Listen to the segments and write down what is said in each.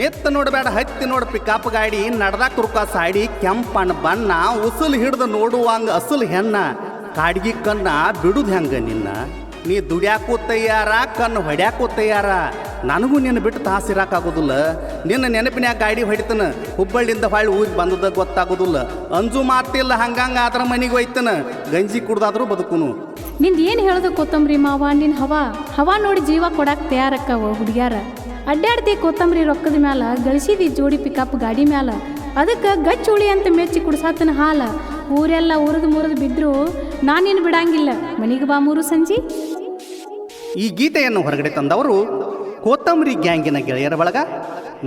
ನಿತ್ತ ನೋಡಬೇಡ, ಹತ್ತಿ ನೋಡ ಪಿಕಪ್ ಗಾಡಿ ನಡದ ಕುರುಕ ಸಾಡಿ, ಕೆಂಪಣ್ಣ ಬಣ್ಣ, ಉಸುಲು ಹಿಡ್ದು ನೋಡುವಂಗ ಅಸಲ್ ಹೆಣ್ಣ. ಕಾಡ್ಗಿ ಕಣ್ಣ ಬಿಡುದು ಹೆಂಗ ನಿನ್ನ? ನೀ ದುಡ್ಯಾಕೂ ತಯ್ಯಾರ ಕಣ್ಣು ಹೊಡ್ಯಾಕೂ ತಯ್ಯಾರ ನನಗೂ ನಿನ್ನ ಬಿಟ್ಟು ತಾಸಿರಾಕಾಗೋದಿಲ್ಲ ನಿನ್ನ ನೆನಪಿನ್ಯಾಗ ಗಾಡಿ ಹೊಡಿತನ. ಹುಬ್ಬಳ್ಳಿಯಿಂದ ಹೊಳ್ಳಿ ಊರಿಗೆ ಬಂದದ ಗೊತ್ತಾಗೋದಿಲ್ಲ. ಅಂಜು ಮಾತಿಲ್ಲ, ಹಂಗಂಗ ಆದ್ರ ಮನೆಗೆ ಒಯ್ತನ ಗಂಜಿ ಕುಡ್ದಾದ್ರೂ ಬದುಕುನು. ನಿಂದ ಏನು ಹೇಳೋದು ಕೊತ್ತಂಬರಿ ಮಾವ? ನಿನ್ನ ಹವಾ? ಹವಾ ನೋಡಿ ಜೀವ ಕೊಡಕ್ಕೆ ತಯಾರಕ್ಕವ ಹುಡುಗ್ಯಾರ. ಅಡ್ಡಾಡ್ತಿ ಕೊತ್ತಂಬರಿ ರೊಕ್ಕದ ಮ್ಯಾಲ, ಗಳಿಸಿದಿ ಜೋಡಿ ಪಿಕಪ್ ಗಾಡಿ ಮ್ಯಾಲ. ಅದಕ್ಕೆ ಗಚ್ಚುಳಿ ಅಂತ ಮೆಚ್ಚಿ ಕುಡ್ಸಾತನ ಹಾಲ. ಊರೆಲ್ಲ ಉರಿದು ಮುರಿದು ಬಿದ್ರು ನಾನೇನು ಬಿಡಂಗಿಲ್ಲ. ಮನಿಗೆ ಬಾ ಮೂರು ಸಂಜಿ. ಈ ಗೀತೆಯನ್ನು ಹೊರಗಡೆ ತಂದವರು ಕೋತಂಬರಿ ಗ್ಯಾಂಗಿನ ಗೆಳೆಯರ ಬಳಗ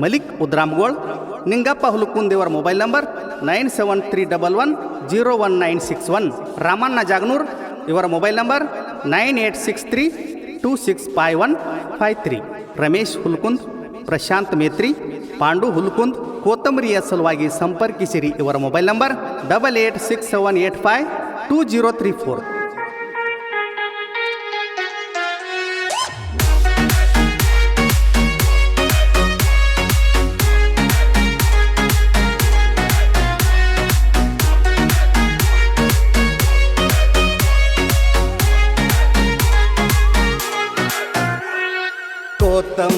Malik Udramgol, Ningappa ಹುಲುಕುಂದೇವರ mobile number nine seven three double one zero one nine six one, Ramanna Jaganur ಇವರ mobile number nine eight six three two six five one five three. Ramesh Hulkund, Prashant Metri, Pandu Hulkund, ಕೋತಂಬರಿಯ ಸಲುವಾಗಿ ಸಂಪರ್ಕಿಸಿರಿ. ಇವರ mobile number double eight six seven eight five two zero three four.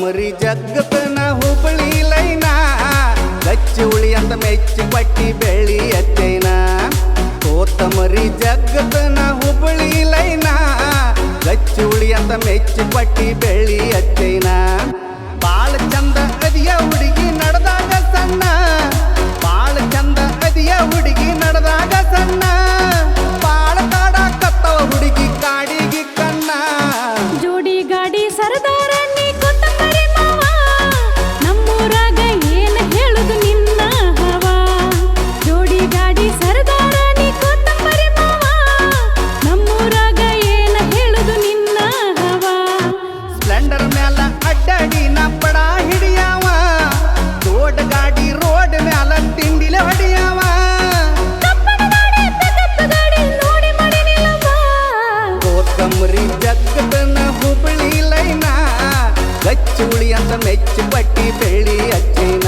ಕೋತಮರಿ ಜಗತ್ತನ ಹುಬ್ಬಳ್ಳಿ ಲೈನ, ಗಚ್ಚಿ ಉಳಿ ಅಂತ ಮೆಚ್ಚಿ ಪಟ್ಟಿ ಬೆಳ್ಳಿ ಅಚ್ಚೈನ ಕೋತಮರಿ ಜಗತ್ತನ ಹುಬ್ಬಳ್ಳಿ ಲೈನ, ಗಚ್ಚಿ ಉಳಿ ಅಂತ ಮೆಚ್ಚಿ ಪಟ್ಟಿ ಬೆಳ್ಳಿ ಅಚ್ಚೈನ ಬಾಳ ಚಂದ ಅದಿಯ ಹುಡುಗಿ ನಡೆದಾಗ ಸಣ್ಣ, ಬಾಳ ಚಂದ ಅದಿಯ ಹುಡುಗಿ ನಡೆದಾಗ ಮ್ಯಾಲ ಅಡ್ಡಾಡಿ ನಾ ಪಡ ಹಿಡಿಯವ ದೊಡ್ಡ ಗಾಡಿ ರೋಡ್ ಮ್ಯಾಲ ತಿಂಡಿಲೆ ಹೊಡಿಯವ. ಕೋತಂಬರಿ ಜಗತ್ತನ ಹುಬ್ಬಳ್ಳಿ ಲೈನ, ಗಚ್ಚುಳಿ ಅಂತ ಮೆಚ್ಚು ಪಟ್ಟಿ ಬೆಳ್ಳಿ ಅಚ್ಚೈನ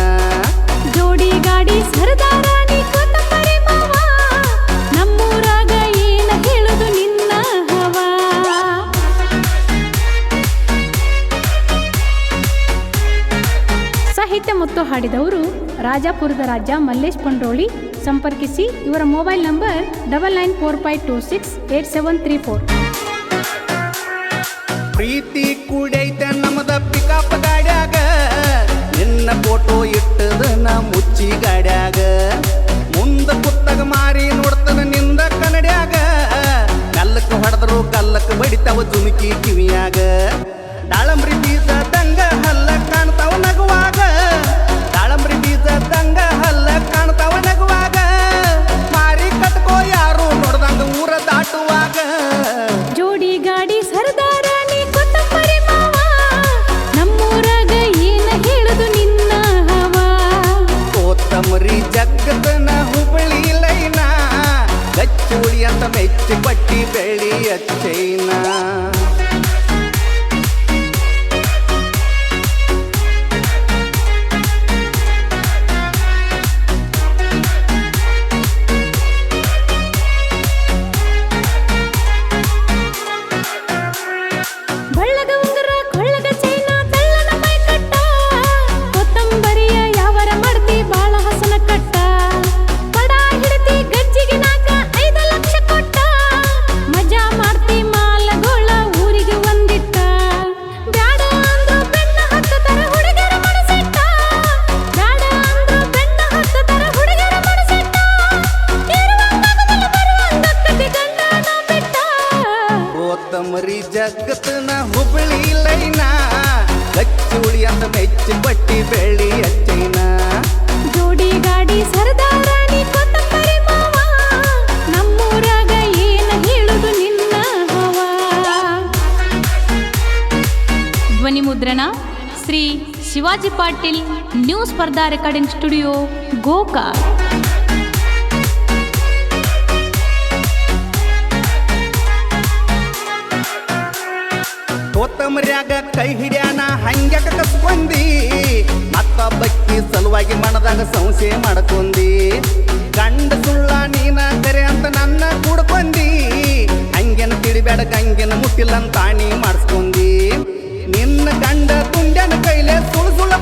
ಸಾಹಿತ್ಯ ಮತ್ತು ಹಾಡಿದವರು ರಾಜಾಪುರದ ರಾಜ ಮಲ್ಲೇಶ್ ಪಂಡ್ರೋಳಿ. ಸಂಪರ್ಕಿಸಿ ಇವರ mobile number double nine four five two six eight seven three four. ಪ್ರೀತಿ ಕೂಡೈತೆ ನಮ್ಮದ ಪಿಕಪ್ ಗಾಡ್ಯಾಗ. ನಿನ್ನ ಫೋಟೋ ಇಟ್ಟದ ನಾ ಮುಚ್ಚಿ ಗಾಡ್ಯಾಗ. ಮುಂದ ಕುತ್ತಗ ಮಾರಿ ನೋಡ್ತದ ನಿಂದ ಕನ್ನಡ್ಯಾಗ. ಕಲ್ಲಕ್ಕೆ ಹೊಡೆದ್ರು ಕಲ್ಲಕ್ಕೆ ಬಡಿತಾವ ಜುನುಕಿ ಕಿವಿಯಾಗ. ದಾಳಂಬ್ರಿ ಬೀಜ ಗಚ್ಚುಳಿ ಅಂತ ಮೆಚ್ಚಿ ಪಟ್ಟಿ ಬೆಳ್ಳಿ ಗಚ್ಚುಳಿ ಅಂತ ಮೆಚ್ಚಿ ಪಟ್ಟಿ ಬೆಳ್ಳಿ ಅಚ್ಚೈನ ಜೋಡಿ ಗಾಡಿ ಸರದಾರ ನೀ ಕೊತ್ತಂಬರಿ ಮಾವ. ನಮ್ಮೂರಾಗ ಏನ ಹೇಳುದು ನಿನ್ನ ಹವಾ? ಧ್ವನಿ ಮುದ್ರಣ Shri Shivaji Patil new Spardha recording studio ಗೋಕಾ ಕೋತಮರ್ಯಾಗ ಕೈ ಹಿಡ್ಯಾನ, ಹಂಗ್ಯಾಕ ಕಸ್ಕೊಂಡಿ. ಸಲುವಾಗಿ ಮನದಾಗ ಸಂಶಯ ಮಾಡ್ಕೊಂಡಿ. ಗಂಡ ಸುಳ್ಳ ನೀನ ಕರೆ ಅಂತ ನನ್ನ ಕುಡ್ಕೊಂಡಿ. ಹಂಗೇನ ತಿಳಿಬೇಡ ಗಂಗೆನ ಮುಟ್ಟಿಲ್ಲ ಅಂತ ಮಾಡಿಸ್ಕೊಂಡಿ. ನಿನ್ನ ಗಂಡ ತುಂಡ್ಯಾನ ಕೈಲೆ ಸುಳ್ಳು ಸುಳ್ಳು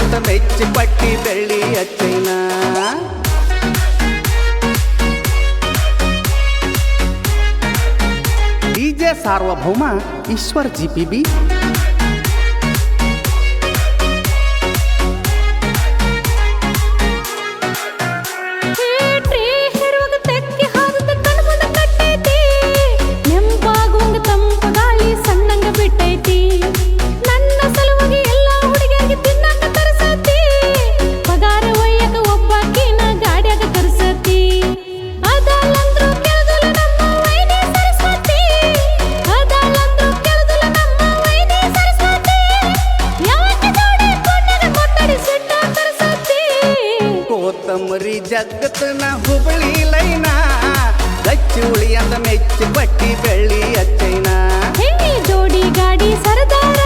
ಅಂತ ಮೆಚ್ಚಿ ಪಟ್ಟಿ ಬೆಳ್ಳಿ ಅಚ್ಚೈನ ಡಿಜೆ ಸಾರ್ವಭೌಮ ಈಶ್ವರ್ ಜಿ ಪಿ ಬಿ. ಕೊತ್ತಂಬರಿ ಜಗತ್ತನ ಹುಬ್ಬಳ್ಳಿ ಲೈನ ಉಳಿ ಅಂತ ಮೆಚ್ಚು ಪಟ್ಟಿ ಬೆಳ್ಳಿ ಅಚ್ಚೈನಾ. ಜೋಡಿ ಗಾಡಿ ಸರದಾರ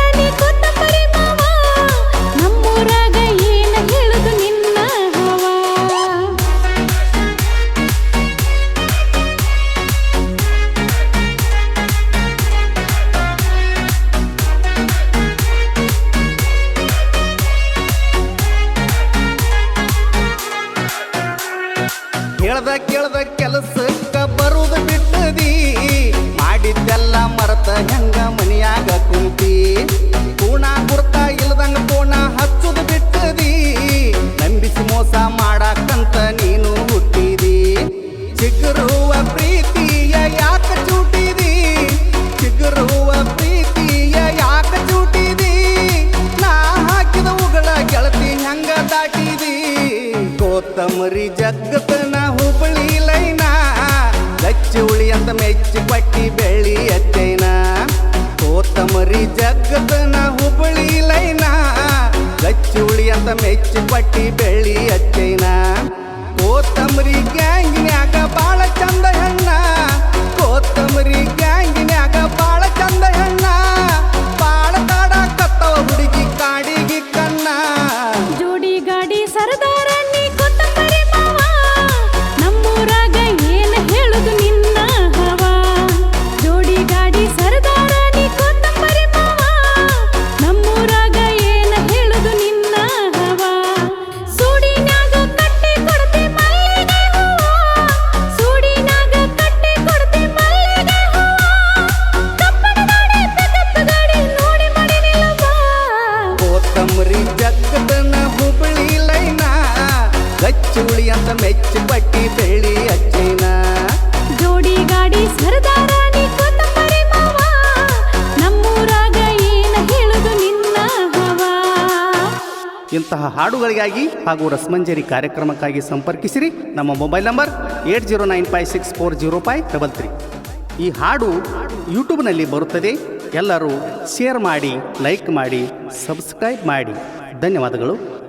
ಕೊತ್ತಂಬರಿ ಜಗತ್ತನ ಹುಬ್ಬಳ್ಳಿ ಲೈನ ಗಚ್ಚುಳಿ ಅಂತ ಮೆಚ್ಚಿ ಪಟ್ಟಿ ಬೆಳ್ಳಿ ಅಚ್ಚೈನ. ಕೊತ್ತಂಬರಿ ಜಗತ್ತನ ಹುಬ್ಬಳ್ಳಿ ಲೈನ ಗಚ್ಚುಳಿ ಅಂತ ಮೆಚ್ಚಿ ಪಟ್ಟಿ ಬೆಳ್ಳಿ ಅಚ್ಚೈನ. ಜಗತ್ತನ ಹುಬ್ಬಳ್ಳಿ ಲೈನ ಗಚ್ಚುಳಿ ಅಂತ ಮೆಚ್ಚು ಪಟ್ಟಿ ಬೆಳ್ಳಿ ಅಚ್ಚೈನ ಜೋಡಿ ಗಾಡಿ ಸರದಾರ ಇಂತಹ ಹಾಡುಗಳಿಗಾಗಿ ಹಾಗೂ ರಸಮಂಜರಿ ಕಾರ್ಯಕ್ರಮಕ್ಕಾಗಿ ಸಂಪರ್ಕಿಸಿರಿ. ನಮ್ಮ mobile number eight zero nine five six four zero five double three. ಈ ಹಾಡು ಯೂಟ್ಯೂಬ್ನಲ್ಲಿ ಬರುತ್ತದೆ. ಎಲ್ಲರೂ ಶೇರ್ ಮಾಡಿ ಲೈಕ್ ಮಾಡಿ ಸಬ್ಸ್ಕ್ರೈಬ್ ಮಾಡಿ. ಧನ್ಯವಾದಗಳು.